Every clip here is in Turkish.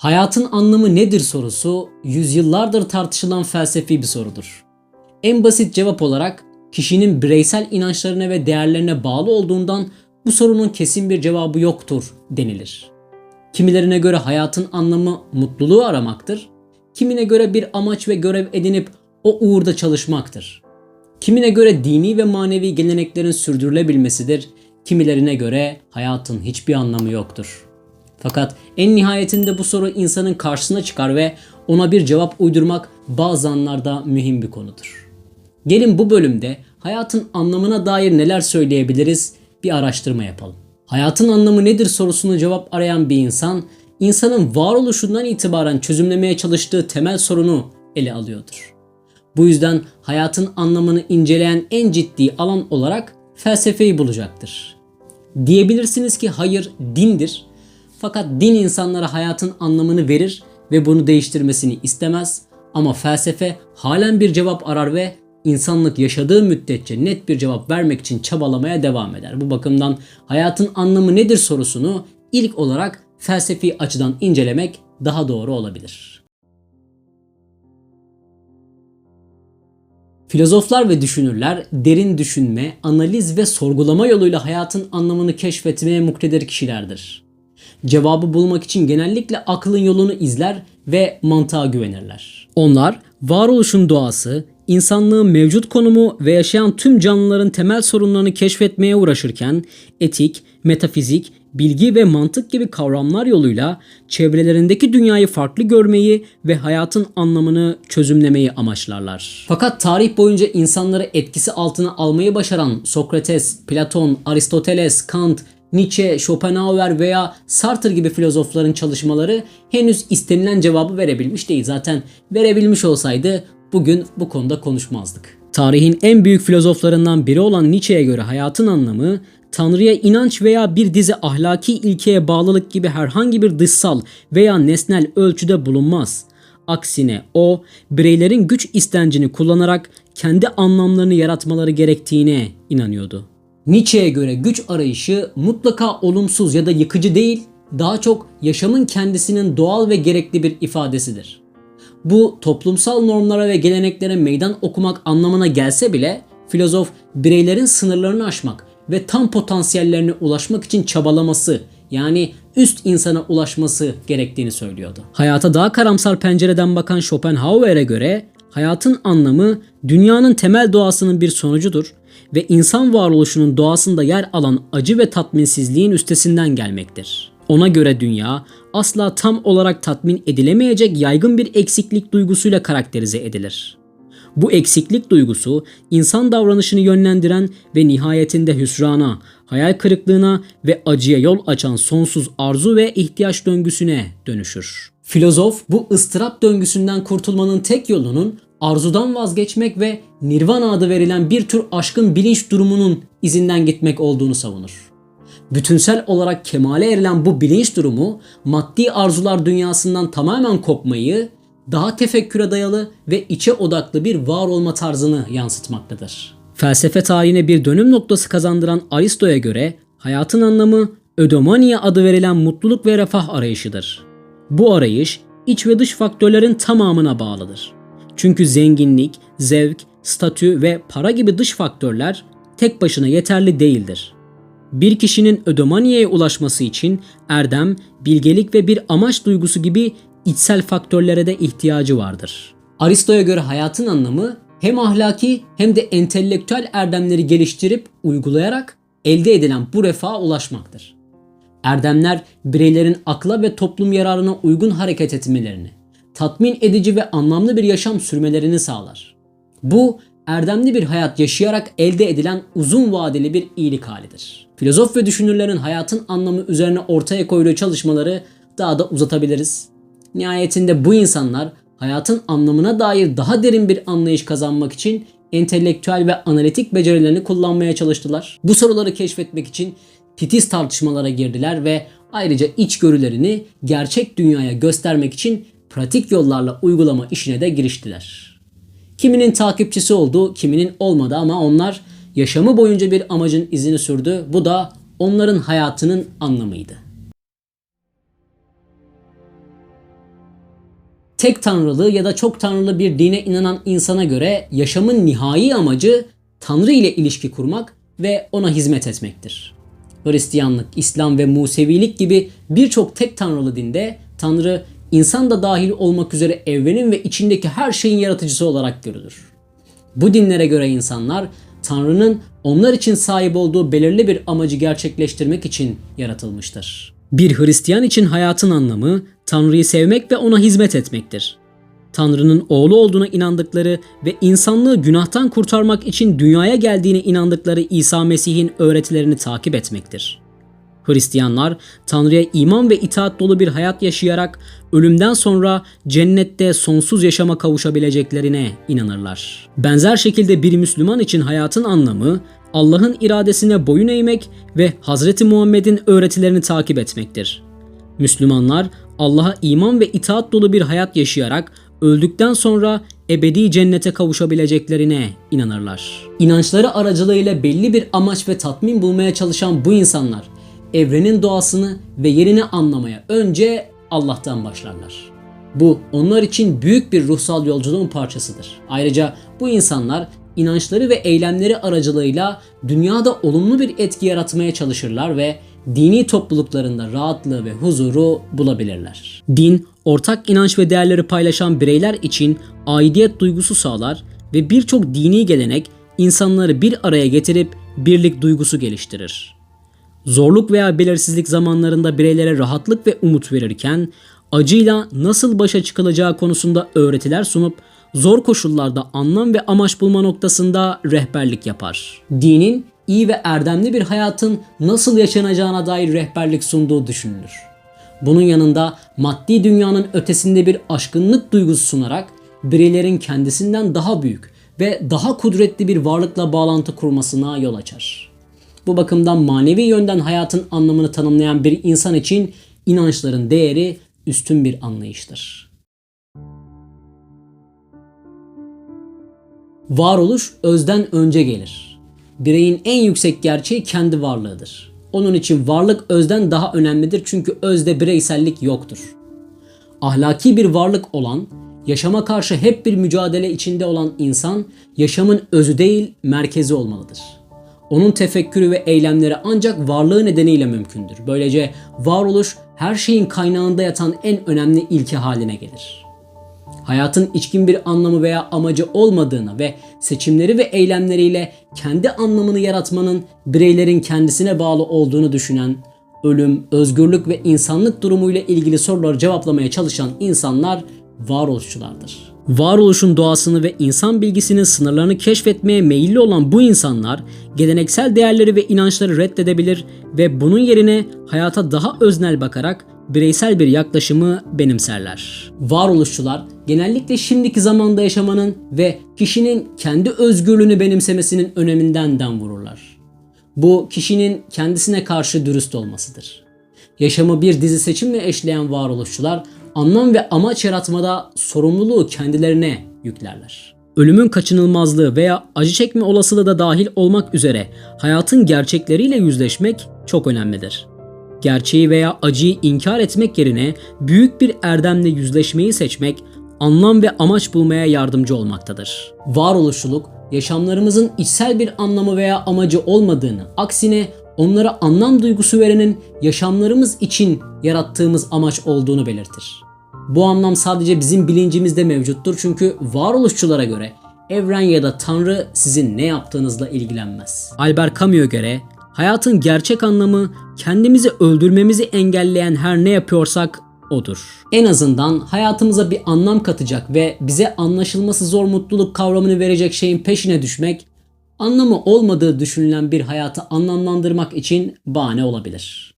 Hayatın anlamı nedir sorusu yüzyıllardır tartışılan felsefi bir sorudur. En basit cevap olarak kişinin bireysel inançlarına ve değerlerine bağlı olduğundan bu sorunun kesin bir cevabı yoktur denilir. Kimilerine göre hayatın anlamı mutluluğu aramaktır. Kimine göre bir amaç ve görev edinip o uğurda çalışmaktır. Kimine göre dini ve manevi geleneklerin sürdürülebilmesidir. Kimilerine göre hayatın hiçbir anlamı yoktur. Fakat en nihayetinde bu soru insanın karşısına çıkar ve ona bir cevap uydurmak bazı anlarda mühim bir konudur. Gelin bu bölümde hayatın anlamına dair neler söyleyebiliriz bir araştırma yapalım. Hayatın anlamı nedir sorusunu cevap arayan bir insan, insanın varoluşundan itibaren çözümlemeye çalıştığı temel sorunu ele alıyordur. Bu yüzden hayatın anlamını inceleyen en ciddi alan olarak felsefeyi bulacaktır. Diyebilirsiniz ki hayır dindir. Fakat din insanlara hayatın anlamını verir ve bunu değiştirmesini istemez. Ama felsefe halen bir cevap arar ve insanlık yaşadığı müddetçe net bir cevap vermek için çabalamaya devam eder. Bu bakımdan hayatın anlamı nedir sorusunu ilk olarak felsefi açıdan incelemek daha doğru olabilir. Filozoflar ve düşünürler derin düşünme, analiz ve sorgulama yoluyla hayatın anlamını keşfetmeye muktedir kişilerdir. Cevabı bulmak için genellikle aklın yolunu izler ve mantığa güvenirler. Onlar varoluşun doğası, insanlığın mevcut konumu ve yaşayan tüm canlıların temel sorunlarını keşfetmeye uğraşırken etik, metafizik, bilgi ve mantık gibi kavramlar yoluyla çevrelerindeki dünyayı farklı görmeyi ve hayatın anlamını çözümlemeyi amaçlarlar. Fakat tarih boyunca insanları etkisi altına almayı başaran Sokrates, Platon, Aristoteles, Kant, Nietzsche, Schopenhauer veya Sartre gibi filozofların çalışmaları henüz istenilen cevabı verebilmiş değil. Zaten verebilmiş olsaydı bugün bu konuda konuşmazdık. Tarihin en büyük filozoflarından biri olan Nietzsche'ye göre hayatın anlamı Tanrı'ya inanç veya bir dizi ahlaki ilkeye bağlılık gibi herhangi bir dışsal veya nesnel ölçüde bulunmaz. Aksine o bireylerin güç istencini kullanarak kendi anlamlarını yaratmaları gerektiğine inanıyordu. Nietzsche'ye göre güç arayışı mutlaka olumsuz ya da yıkıcı değil, daha çok yaşamın kendisinin doğal ve gerekli bir ifadesidir. Bu toplumsal normlara ve geleneklere meydan okumak anlamına gelse bile filozof bireylerin sınırlarını aşmak ve tam potansiyellerine ulaşmak için çabalaması yani üst insana ulaşması gerektiğini söylüyordu. Hayata daha karamsar pencereden bakan Schopenhauer'e göre hayatın anlamı dünyanın temel doğasının bir sonucudur ve insan varoluşunun doğasında yer alan acı ve tatminsizliğin üstesinden gelmektir. Ona göre dünya asla tam olarak tatmin edilemeyecek yaygın bir eksiklik duygusuyla karakterize edilir. Bu eksiklik duygusu insan davranışını yönlendiren ve nihayetinde hüsrana, hayal kırıklığına ve acıya yol açan sonsuz arzu ve ihtiyaç döngüsüne dönüşür. Filozof bu ıstırap döngüsünden kurtulmanın tek yolunun arzudan vazgeçmek ve nirvana adı verilen bir tür aşkın bilinç durumunun izinden gitmek olduğunu savunur. Bütünsel olarak kemale erilen bu bilinç durumu maddi arzular dünyasından tamamen kopmayı, daha tefekküre dayalı ve içe odaklı bir var olma tarzını yansıtmaktadır. Felsefe tarihine bir dönüm noktası kazandıran Aristo'ya göre hayatın anlamı ödomania adı verilen mutluluk ve refah arayışıdır. Bu arayış iç ve dış faktörlerin tamamına bağlıdır. Çünkü zenginlik, zevk, statü ve para gibi dış faktörler tek başına yeterli değildir. Bir kişinin ödomaniye ulaşması için erdem, bilgelik ve bir amaç duygusu gibi içsel faktörlere de ihtiyacı vardır. Aristo'ya göre hayatın anlamı hem ahlaki hem de entelektüel erdemleri geliştirip uygulayarak elde edilen bu refaha ulaşmaktır. Erdemler bireylerin akla ve toplum yararına uygun hareket etmelerini, tatmin edici ve anlamlı bir yaşam sürmelerini sağlar. Bu erdemli bir hayat yaşayarak elde edilen uzun vadeli bir iyilik halidir. Filozof ve düşünürlerin hayatın anlamı üzerine ortaya koyduğu çalışmaları daha da uzatabiliriz. Nihayetinde bu insanlar hayatın anlamına dair daha derin bir anlayış kazanmak için entelektüel ve analitik becerilerini kullanmaya çalıştılar. Bu soruları keşfetmek için titiz tartışmalara girdiler ve ayrıca içgörülerini gerçek dünyaya göstermek için pratik yollarla uygulama işine de giriştiler. Kiminin takipçisi oldu, kiminin olmadı ama onlar yaşamı boyunca bir amacın izini sürdü. Bu da onların hayatının anlamıydı. tek tanrılı ya da çok tanrılı bir dine inanan insana göre yaşamın nihai amacı Tanrı ile ilişki kurmak ve ona hizmet etmektir. Hristiyanlık, İslam ve Musevilik gibi birçok tek tanrılı dinde Tanrı insan da dahil olmak üzere evrenin ve içindeki her şeyin yaratıcısı olarak görülür. Bu dinlere göre insanlar Tanrı'nın onlar için sahip olduğu belirli bir amacı gerçekleştirmek için yaratılmıştır. Bir Hristiyan için hayatın anlamı Tanrı'yı sevmek ve ona hizmet etmektir. Tanrı'nın oğlu olduğuna inandıkları ve insanlığı günahtan kurtarmak için dünyaya geldiğine inandıkları İsa Mesih'in öğretilerini takip etmektir. Hristiyanlar Tanrı'ya iman ve itaat dolu bir hayat yaşayarak ölümden sonra cennette sonsuz yaşama kavuşabileceklerine inanırlar. Benzer şekilde bir Müslüman için hayatın anlamı Allah'ın iradesine boyun eğmek ve Hazreti Muhammed'in öğretilerini takip etmektir. Müslümanlar Allah'a iman ve itaat dolu bir hayat yaşayarak öldükten sonra ebedi cennete kavuşabileceklerine inanırlar. İnançları aracılığıyla belli bir amaç ve tatmin bulmaya çalışan bu insanlar evrenin doğasını ve yerini anlamaya önce Allah'tan başlarlar. Bu onlar için büyük bir ruhsal yolculuğun parçasıdır. Ayrıca bu insanlar inançları ve eylemleri aracılığıyla dünyada olumlu bir etki yaratmaya çalışırlar ve dini topluluklarında rahatlığı ve huzuru bulabilirler. Din, ortak inanç ve değerleri paylaşan bireyler için aidiyet duygusu sağlar ve birçok dini gelenek insanları bir araya getirip birlik duygusu geliştirir. Zorluk veya belirsizlik zamanlarında bireylere rahatlık ve umut verirken acıyla nasıl başa çıkılacağı konusunda öğretiler sunup zor koşullarda anlam ve amaç bulma noktasında rehberlik yapar. Dinin iyi ve erdemli bir hayatın nasıl yaşanacağına dair rehberlik sunduğu düşünülür. Bunun yanında maddi dünyanın ötesinde bir aşkınlık duygusu sunarak bireylerin kendisinden daha büyük ve daha kudretli bir varlıkla bağlantı kurmasına yol açar. Bu bakımdan manevi yönden hayatın anlamını tanımlayan bir insan için inançların değeri üstün bir anlayıştır. Varoluş özden önce gelir. Bireyin en yüksek gerçeği kendi varlığıdır. Onun için varlık özden daha önemlidir çünkü özde bireysellik yoktur. Ahlaki bir varlık olan, yaşama karşı hep bir mücadele içinde olan insan yaşamın özü değil merkezi olmalıdır. Onun tefekkürü ve eylemleri ancak varlığı nedeniyle mümkündür. Böylece varoluş her şeyin kaynağında yatan en önemli ilke haline gelir. Hayatın içkin bir anlamı veya amacı olmadığını ve seçimleri ve eylemleriyle kendi anlamını yaratmanın bireylerin kendisine bağlı olduğunu düşünen, ölüm, özgürlük ve insanlık durumuyla ilgili soruları cevaplamaya çalışan insanlar varoluşçulardır. Varoluşun doğasını ve insan bilgisinin sınırlarını keşfetmeye meyilli olan bu insanlar geleneksel değerleri ve inançları reddedebilir ve bunun yerine hayata daha öznel bakarak bireysel bir yaklaşımı benimserler. Varoluşçular genellikle şimdiki zamanda yaşamanın ve kişinin kendi özgürlüğünü benimsemesinin öneminden dem vururlar. Bu kişinin kendisine karşı dürüst olmasıdır. Yaşamı bir dizi seçimle eşleyen varoluşçular anlam ve amaç yaratmada sorumluluğu kendilerine yüklerler. Ölümün kaçınılmazlığı veya acı çekme olasılığı da dahil olmak üzere hayatın gerçekleriyle yüzleşmek çok önemlidir. Gerçeği veya acıyı inkar etmek yerine büyük bir erdemle yüzleşmeyi seçmek anlam ve amaç bulmaya yardımcı olmaktadır. Varoluşçuluk yaşamlarımızın içsel bir anlamı veya amacı olmadığını, aksine onlara anlam duygusu verenin yaşamlarımız için yarattığımız amaç olduğunu belirtir. Bu anlam sadece bizim bilincimizde mevcuttur çünkü varoluşçulara göre evren ya da tanrı sizin ne yaptığınızla ilgilenmez. Albert Camus'a göre hayatın gerçek anlamı kendimizi öldürmemizi engelleyen her ne yapıyorsak odur. En azından hayatımıza bir anlam katacak ve bize anlaşılması zor mutluluk kavramını verecek şeyin peşine düşmek anlamı olmadığı düşünülen bir hayatı anlamlandırmak için bahane olabilir.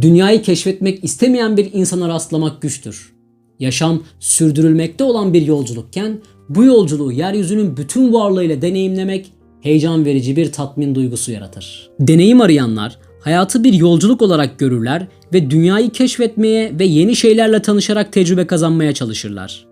Dünyayı keşfetmek istemeyen bir insana rastlamak güçtür. Yaşam sürdürülmekte olan bir yolculukken bu yolculuğu yeryüzünün bütün varlığıyla deneyimlemek heyecan verici bir tatmin duygusu yaratır. Deneyim arayanlar hayatı bir yolculuk olarak görürler ve dünyayı keşfetmeye ve yeni şeylerle tanışarak tecrübe kazanmaya çalışırlar.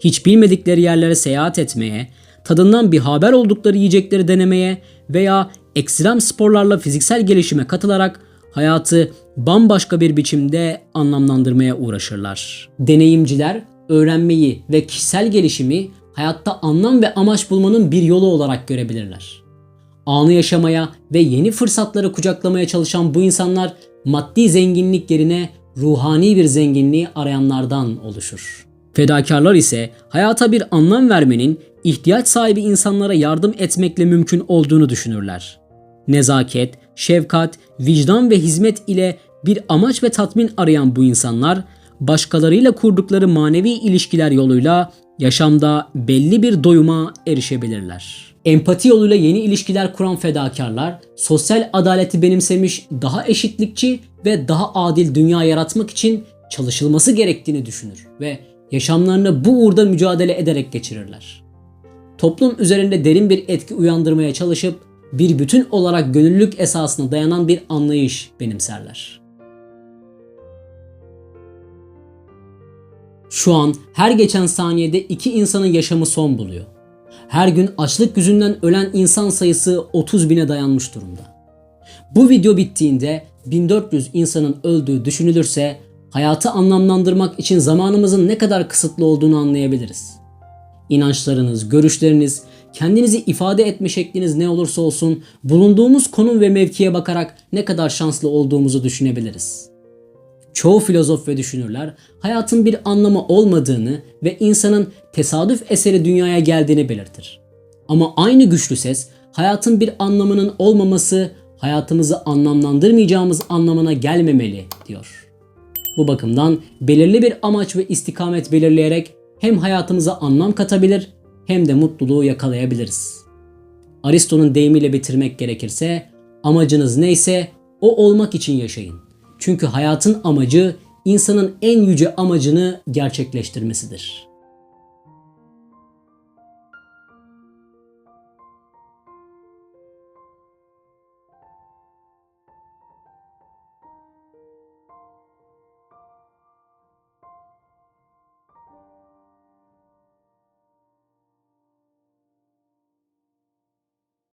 Hiç bilmedikleri yerlere seyahat etmeye, tadından bir haber oldukları yiyecekleri denemeye veya ekstrem sporlarla fiziksel gelişime katılarak hayatı bambaşka bir biçimde anlamlandırmaya uğraşırlar. Deneyimciler öğrenmeyi ve kişisel gelişimi hayatta anlam ve amaç bulmanın bir yolu olarak görebilirler. Anı yaşamaya ve yeni fırsatları kucaklamaya çalışan bu insanlar maddi zenginlik yerine ruhani bir zenginliği arayanlardan oluşur. Fedakarlar ise hayata bir anlam vermenin ihtiyaç sahibi insanlara yardım etmekle mümkün olduğunu düşünürler. Nezaket, şefkat, vicdan ve hizmet ile bir amaç ve tatmin arayan bu insanlar başkalarıyla kurdukları manevi ilişkiler yoluyla yaşamda belli bir doyuma erişebilirler. Empati yoluyla yeni ilişkiler kuran fedakarlar sosyal adaleti benimsemiş, daha eşitlikçi ve daha adil dünya yaratmak için çalışılması gerektiğini düşünür ve yaşamlarını bu uğurda mücadele ederek geçirirler. Toplum üzerinde derin bir etki uyandırmaya çalışıp bir bütün olarak gönüllülük esasına dayanan bir anlayış benimserler. Şu an her geçen saniyede iki insanın yaşamı son buluyor. Her gün açlık yüzünden ölen insan sayısı 30 bine dayanmış durumda. Bu video bittiğinde 1400 insanın öldüğü düşünülürse hayatı anlamlandırmak için zamanımızın ne kadar kısıtlı olduğunu anlayabiliriz. İnançlarınız, görüşleriniz, kendinizi ifade etme şekliniz ne olursa olsun bulunduğumuz konum ve mevkiye bakarak ne kadar şanslı olduğumuzu düşünebiliriz. Çoğu filozof ve düşünürler hayatın bir anlamı olmadığını ve insanın tesadüf eseri dünyaya geldiğini belirtir. Ama aynı güçlü ses hayatın bir anlamının olmaması hayatımızı anlamlandırmayacağımız anlamına gelmemeli diyor. Bu bakımdan belirli bir amaç ve istikamet belirleyerek hem hayatımıza anlam katabilir hem de mutluluğu yakalayabiliriz. Aristo'nun deyimiyle bitirmek gerekirse amacınız neyse o olmak için yaşayın. Çünkü hayatın amacı insanın en yüce amacını gerçekleştirmesidir.